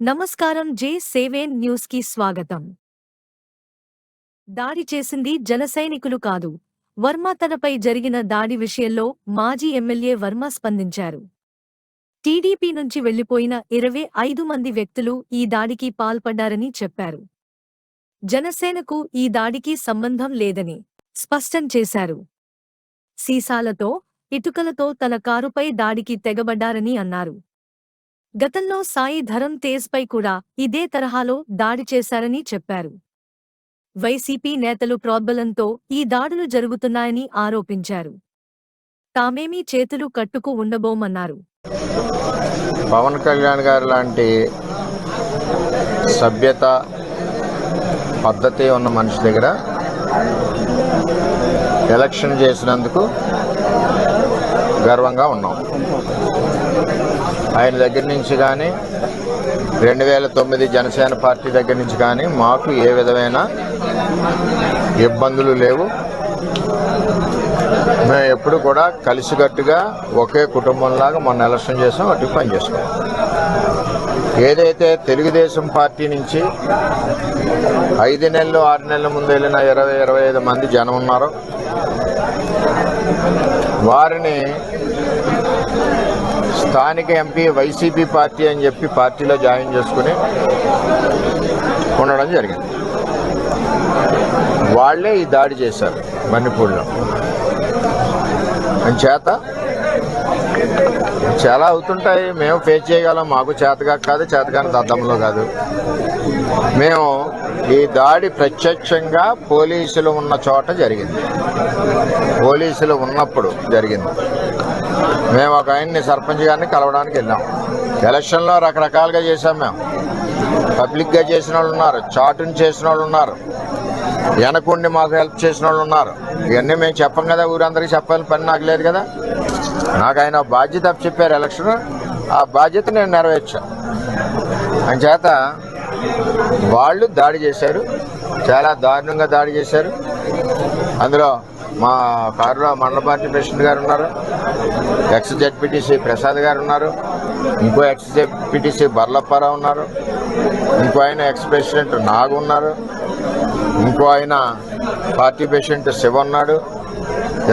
నమస్కారం జే సేవేన్ న్యూస్కి స్వాగతం. దాడి చేసింది జనసైనికులు కాదు వర్మ తనపై జరిగిన దాడి విషయంలో మాజీ ఎమ్మెల్యే వర్మ స్పందించారు. టీడీపీ నుంచి వెళ్ళిపోయిన ఇరవై ఐదు మంది వ్యక్తులు ఈ దాడికి పాల్పడ్డారని చెప్పారు. జనసేనకు ఈ దాడికి సంబంధం లేదని స్పష్టం చేశారు. సీసాలతో ఇటుకలతో తన కారుపై దాడికి తెగబడ్డారని అన్నారు. గతంలో సాయి ధరం తేజ్పై కూడా ఇదే తరహాలో దాడి చేశారని చెప్పారు. వైసీపీ నేతలు ప్రోద్బలంతో ఈ దాడులు జరుగుతున్నాయని ఆరోపించారు. తామేమీ చేతులు కట్టుకు ఉండబోమన్నారు. పవన్ కళ్యాణ్ గారు లాంటి సభ్యత పద్ధతి ఉన్న మనిషి దగ్గర ఎలక్షన్ చేసినందుకు గర్వంగా ఉన్నాం. ఆయన దగ్గర నుంచి కానీ రెండు వేల తొమ్మిది జనసేన పార్టీ దగ్గర నుంచి కానీ మాకు ఏ విధమైన ఇబ్బందులు లేవు. మేము ఎప్పుడు కూడా కలిసికట్టుగా ఒకే కుటుంబంలాగా మొన్న ఎలక్షన్ చేసాం అటు పని ఏదైతే తెలుగుదేశం పార్టీ నుంచి ఐదు నెలలు ఆరు నెలల ముందు వెళ్ళిన ఇరవై ఇరవై ఐదు మంది జనం ఉన్నారో వారిని స్థానిక ఎంపీ వైసీపీ పార్టీ అని చెప్పి పార్టీలో జాయిన్ చేసుకుని ఉండడం జరిగింది. వాళ్ళే ఈ దాడి చేశారు మణిపూర్లో. చేత చాలా అవుతుంటాయి. మేము ఫేస్ చేయగలం మాకు చేతగా కాదు చేతగాని దద్దంలో కాదు. మేము ఈ దాడి ప్రత్యక్షంగా పోలీసులు ఉన్న చోట జరిగింది. పోలీసులు ఉన్నప్పుడు జరిగింది. మేము ఒక ఆయన్ని సర్పంచ్ గారిని కలవడానికి వెళ్ళాం. ఎలక్షన్లో రకరకాలుగా చేశాం మేము. పబ్లిక్గా చేసిన వాళ్ళు ఉన్నారు చాటుని చేసిన వాళ్ళు ఉన్నారు వెనకుండి మాకు హెల్ప్ చేసిన వాళ్ళు ఉన్నారు. ఇవన్నీ మేము చెప్పం కదా ఊరందరికీ చెప్పాలని పని నాకు లేదు కదా. నాకు ఆయన బాధ్యత చెప్పారు ఎలక్షన్. ఆ బాధ్యత నేను నెరవేర్చా. అంచేత వాళ్ళు దాడి చేశారు. చాలా దారుణంగా దాడి చేశారు. అందులో మా కారులో మండల పార్టీ ప్రెసిడెంట్ గారు ఉన్నారు. ఎక్స్ జెడ్పీటీసీ ప్రసాద్ గారు ఉన్నారు. ఇంకో ఎక్స్ జడ్పీటీసీ బర్లప్పారావు ఉన్నారు. ఇంకో ఆయన ఎక్స్ ప్రెసిడెంట్ నాగు ఉన్నారు. ఇంకో ఆయన పార్టీ ప్రెసిడెంట్ శివ ఉన్నాడు.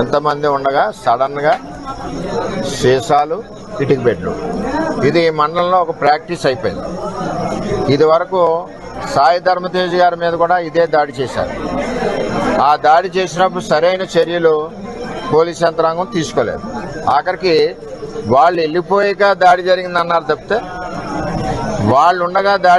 ఎంతమంది ఉండగా సడన్గా సీసాలు ఇటుకు బెడ్లు. ఇది ఈ మండలంలో ఒక ప్రాక్టీస్ అయిపోయింది. ఇది వరకు సాయి ధర్మతేజ్ గారి మీద కూడా ఇదే దాడి చేశారు. ఆ దాడి చేసినప్పుడు సరైన చర్యలు పోలీస్ యంత్రాంగం తీసుకోలేదు. ఆఖరికి వాళ్ళు వెళ్ళిపోయాక దాడి జరిగిందన్నారు తప్పితే వాళ్ళు ఉండగా దాడి